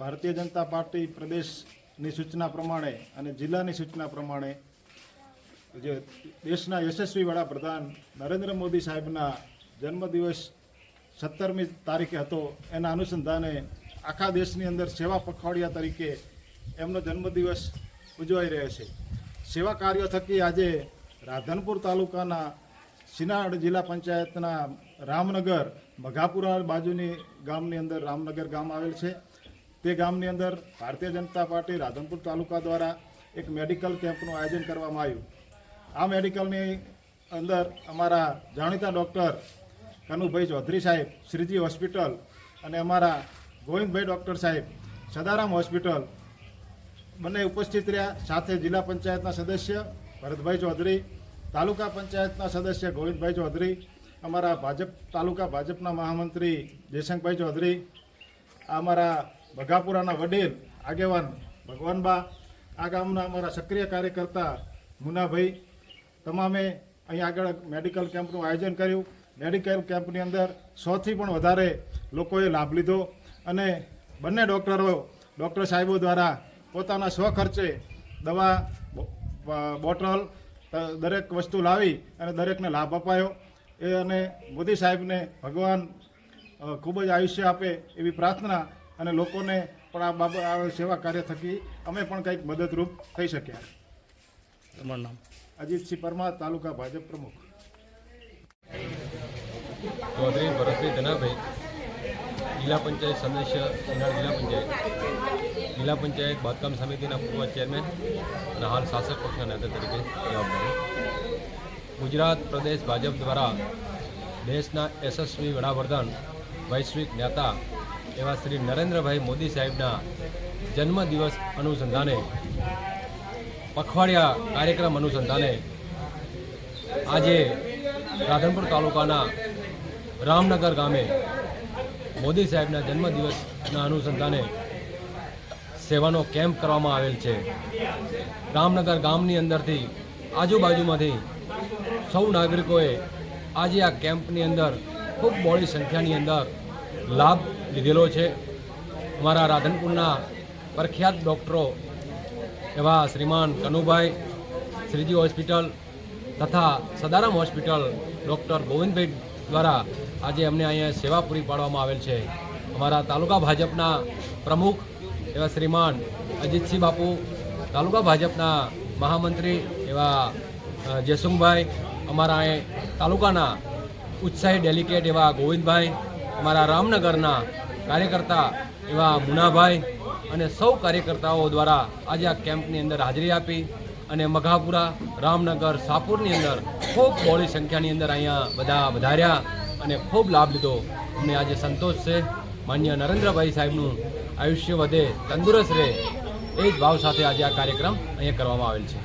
Bharatiya Janata party પ્રદેશની સૂચના પ્રમાણે અને જિલ્લાની સૂચના પ્રમાણે જે દેશના યશસ્વી વડાપ્રધાન નરેન્દ્ર મોદી સાહેબના જન્મદિવસ સત્તરમી તારીખે હતો, એના અનુસંધાને આખા દેશની અંદર સેવા પખવાડિયા તરીકે એમનો જન્મદિવસ ઉજવાઈ રહ્યો છે. સેવા કાર્યો થકી આજે રાધનપુર તાલુકાના સિનાડ જિલ્લા પંચાયતના રામનગર મઘાપુરા બાજુની ગામની અંદર રામનગર ગામ આવેલ છે. તે ગામની અંદર ભારતીય જનતા પાર્ટી રાધનપુર તાલુકા દ્વારા એક મેડિકલ કેમ્પનું આયોજન કરવામાં આવ્યું. આ મેડિકલની અંદર અમારા જાણીતા ડૉક્ટર કનુભાઈ ચૌધરી સાહેબ, શ્રીજી હોસ્પિટલ અને અમારા ગોવિંદભાઈ ડૉક્ટર સાહેબ, સદારામ હોસ્પિટલ બંને ઉપસ્થિત રહ્યા. સાથે જિલ્લા પંચાયતના સદસ્ય ભરતભાઈ ચૌધરી, તાલુકા પંચાયતના સદસ્ય ગોવિંદભાઈ ચૌધરી, અમારા ભાજપ, તાલુકા ભાજપના મહામંત્રી જયશંકભાઈ ચૌધરી, અમારા બઘાપુરાના વડીલ, આગેવાન ભગવાનબા, આ ગામના અમારા સક્રિય કાર્યકર્તા મુનાભાઈ તમામે અહીં આગળ મેડિકલ કેમ્પનું આયોજન કર્યું. મેડિકલ કેમ્પની અંદર સોથી પણ વધારે લોકોએ લાભ લીધો અને બંને ડૉક્ટરો, ડૉક્ટર સાહેબો દ્વારા પોતાના સ્વખર્ચે દવા બોટલ દરેક વસ્તુ લાવી અને દરેકને લાભ અપાયો. એ અને મોદી સાહેબને ભગવાન ખૂબ જ આયુષ્ય આપે એવી પ્રાર્થના અને લોકોને પણ આ બાબત આ સેવા કાર્ય થકી અમે પણ કંઈક મદદરૂપ થઈ શક્યા. તમારું નામ? અજીતસિંહ પરમાર તાલુકા ભાજપ પ્રમુખ. ચૌધરી ભરતભાઈ ધનાભાઈ જિલ્લા પંચાયત સદસ્ય સિનાડ જિલ્લા પંચાયત. જિલ્લા પંચાયત બાંધકામ સમિતિના પૂર્વ ચેરમેન અને હાલ શાસક પક્ષના નેતા તરીકે જવાબદારી ગુજરાત પ્રદેશ ભાજપ દ્વારા દેશના યશસ્વી વડાપ્રધાન વૈશ્વિક નેતા એવા શ્રી નરેન્દ્રભાઈ મોદી સાહેબના જન્મદિવસ અનુસંધાને, પખવાડિયા કાર્યક્રમ અનુસંધાને આજે રાધનપુર તાલુકાના રામનગર ગામે મોદી સાહેબના જન્મદિવસના અનુસંધાને સેવાનો કેમ્પ કરવામાં આવેલ છે. રામનગર ગામની અંદરથી આજુબાજુમાંથી સૌ નાગરિકોએ આજે આ કેમ્પની અંદર ખૂબ બહોળી સંખ્યાની અંદર લાભ લીધેલો છે. અમારા રાધનપુરના પ્રખ્યાત ડૉક્ટરો એવા શ્રીમાન કનુભાઈ, શ્રીજી હોસ્પિટલ તથા સદારામ હોસ્પિટલ ડૉક્ટર ગોવિંદભાઈ દ્વારા આજે અમને અહીંયા સેવા પૂરી પાડવામાં આવેલ છે. અમારા તાલુકા ભાજપના પ્રમુખ એવા શ્રીમાન અજીતસિંહ બાપુ, તાલુકા ભાજપના મહામંત્રી એવા જયસુંગભાઈ અમારા તાલુકાના ઉત્સાહી ડેલિકેટ એવા ગોવિંદભાઈ, અમારા રામનગરના કાર્યકર્તા એવા મુનાભાઈ અને સૌ કાર્યકર્તાઓ દ્વારા આજે આ કેમ્પની અંદર હાજરી આપી અને મઘાપુરા, રામનગર, સાપુરની અંદર ખૂબ બહોળી સંખ્યાની અંદર અહીંયા બધા વધાર્યા અને ખૂબ લાભ લીધો. અમને આજે સંતોષ છે. માન્ય નરેન્દ્રભાઈ સાહેબનું આયુષ્ય વધે, તંદુરસ્ત રહે, એ જ ભાવ સાથે આજે આ કાર્યક્રમ અહીંયા કરવામાં આવેલ છે.